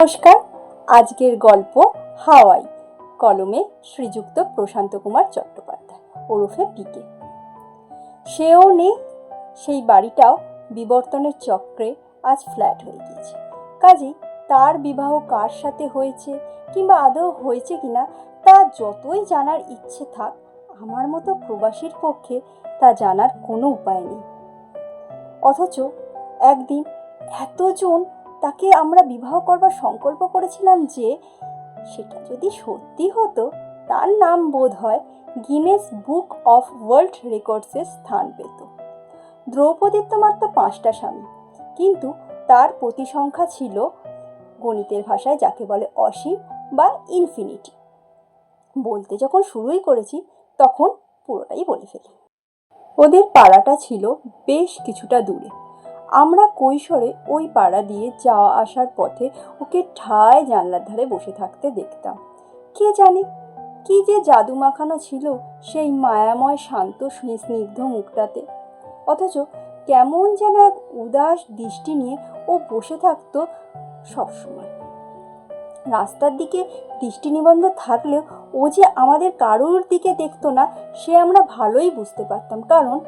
নমস্কার, আজকের গল্প হাওয়াই, কলমে শ্রীযুক্ত প্রশান্ত কুমার চট্টোপাধ্যায়, ওরফে পিকে। সেও নেই, সেই বাড়িটাও বিবর্তনের চক্রে আজ ফ্ল্যাট হয়ে গিয়েছে। কাজেই তার বিবাহ কার সাথে হয়েছে কিংবা আদৌ হয়েছে কিনা, তা যতই জানার ইচ্ছে থাক, আমার মতো প্রবাসীর পক্ষে তা জানার কোনো উপায় নেই। অথচ একদিন এতজন তাকে আমরা বিবাহ করবার সংকল্প করেছিলাম যে সেটা যদি সত্যি হতো, তার নাম বোধ হয় গিনেস বুক অফ ওয়ার্ল্ড রেকর্ডসে স্থান পেত। দ্রৌপদীর তো মাত্র পাঁচটা স্বামী, কিন্তু তার প্রতিসংখ্যা ছিল গণিতের ভাষায় যাকে বলে অসীম বা ইনফিনিটি বলতে যখন শুরুই করেছি, তখন পুরোটাই বলে ফেলি। ওদের পাড়াটা ছিল বেশ কিছুটা দূরে। আমরা কৈশোরে ওই পাড়া দিয়ে যাওয়া আসার পথে ওকে ঠায় জানলার ধারে বসে থাকতে দেখতাম। কে জানে কি যে জাদু মাখানো ছিল সেই মায়াময়, শান্ত, স্নিগ্ধ মুখটাতে। অথচ কেমন যেন এক উদাস দৃষ্টি নিয়ে ও বসে থাকতো সবসময়। রাস্তার দিকে দৃষ্টি নিবন্ধ থাকলেও ও যে আমাদের কারোর দিকে দেখতো না, সে আমরা ভালোই বুঝতে পারতাম। কারণ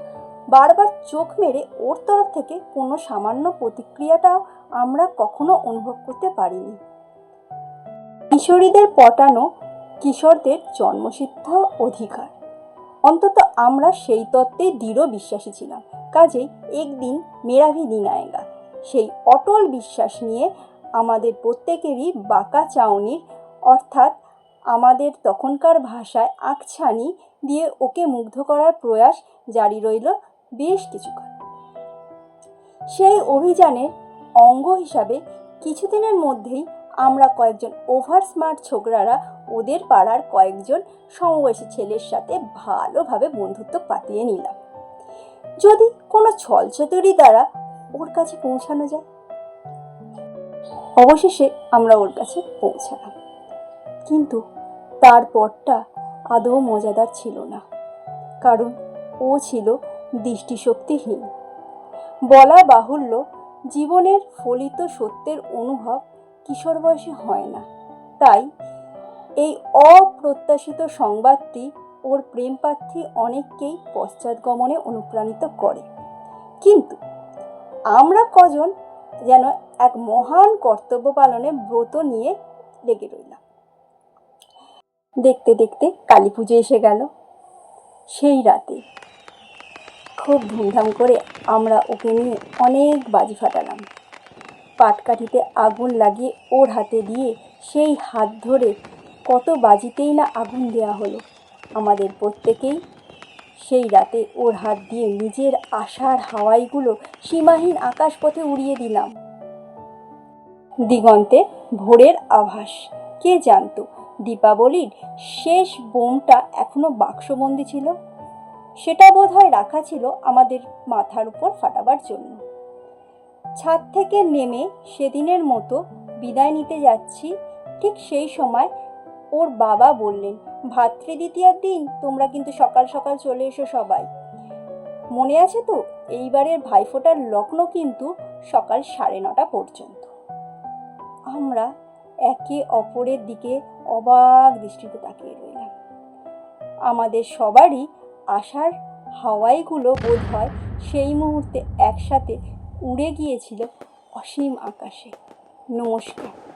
বারবার চোখ মেরে ওর তরফ থেকে কোনো সামান্য প্রতিক্রিয়াটাও আমরা কখনো অনুভব করতে পারিনি। কিশোরীদের পটানো কিশোরদের জন্মসিদ্ধ অধিকার। অন্তত আমরা সেই তত্ত্বে দৃঢ় বিশ্বাসী ছিলাম। কাজেই একদিন মেরাভি দিন সেই অটল বিশ্বাস নিয়ে আমাদের প্রত্যেকেরই বাঁকা চাউনির, অর্থাৎ আমাদের তখনকার ভাষায় আঁকছানি দিয়ে ওকে মুগ্ধ করার প্রয়াস জারি রইল বেশ কিছুক্ষণ। সেই অভিযানের অঙ্গ হিসাবে কিছুদিনের মধ্যেই আমরা কয়েকজন ওভার স্মার্ট ছোকরারা ওদের পাড়ার কয়েকজন সমবয়সী ছেলের সাথে ভালোভাবে বন্ধুত্ব পাতিয়ে নিলাম। যদি কোনো ছলছতরি দ্বারা ওর কাছে পৌঁছানো যায়। অবশেষে আমরা ওর কাছে পৌঁছালাম। কিন্তু তারপরটা আদৌ মজাদার ছিল না। কারণ ও ছিল দৃষ্টিশক্তিহীন। বলা বাহুল্য, জীবনের ফলিত সত্যের অনুভব কিশোর বয়সে হয় না। তাই এই অপ্রত্যাশিত সংবাদটি ওর প্রেমপ্রার্থী অনেককেই পশ্চাৎগমনে অনুপ্রাণিত করে। কিন্তু আমরা কজন যেন এক মহান কর্তব্য পালনে ব্রত নিয়ে লেগে রইলাম। দেখতে দেখতে কালী পুজো এসে গেল। সেই রাতে খুব ধুমধাম করে আমরা ওকে নিয়ে অনেক বাজি ফাটালাম। পাটকাঠিতে আগুন লাগিয়ে ওর হাতে দিয়ে সেই হাত ধরে কত বাজিতেই না আগুন দেওয়া হলো। আমাদের প্রত্যেকেই সেই রাতে ওর হাত দিয়ে নিজের আশার হাওয়াইগুলো সীমাহীন আকাশপথে উড়িয়ে দিলাম। দিগন্তে ভোরের আভাস, কে জানতো? দীপাবলির শেষ বোমটা এখনও বাক্সবন্দি ছিল? সেটা বোধ হয় রাখা ছিল আমাদের মাথার উপর ফাটাবার জন্য। ছাদ থেকে নেমে সেদিনের মতো বিদায় নিতে যাচ্ছি, ঠিক সেই সময় ওর বাবা বললেন, ভাতৃ দ্বিতীয়ার দিন তোমরা কিন্তু সকাল সকাল চলে এসো সবাই। মনে আছে তো, এইবারের ভাইফোঁটার লগ্ন কিন্তু সকাল সাড়ে নটা পর্যন্ত। আমরা একে অপরের দিকে অবাক দৃষ্টিতে তাকিয়ে রইলাম। আমাদের সবারই আশার হাওয়াইগুলো বোধ হয় সেই মুহূর্তে একসাথে উড়ে গিয়েছিল অসীম আকাশে। নমস্কার।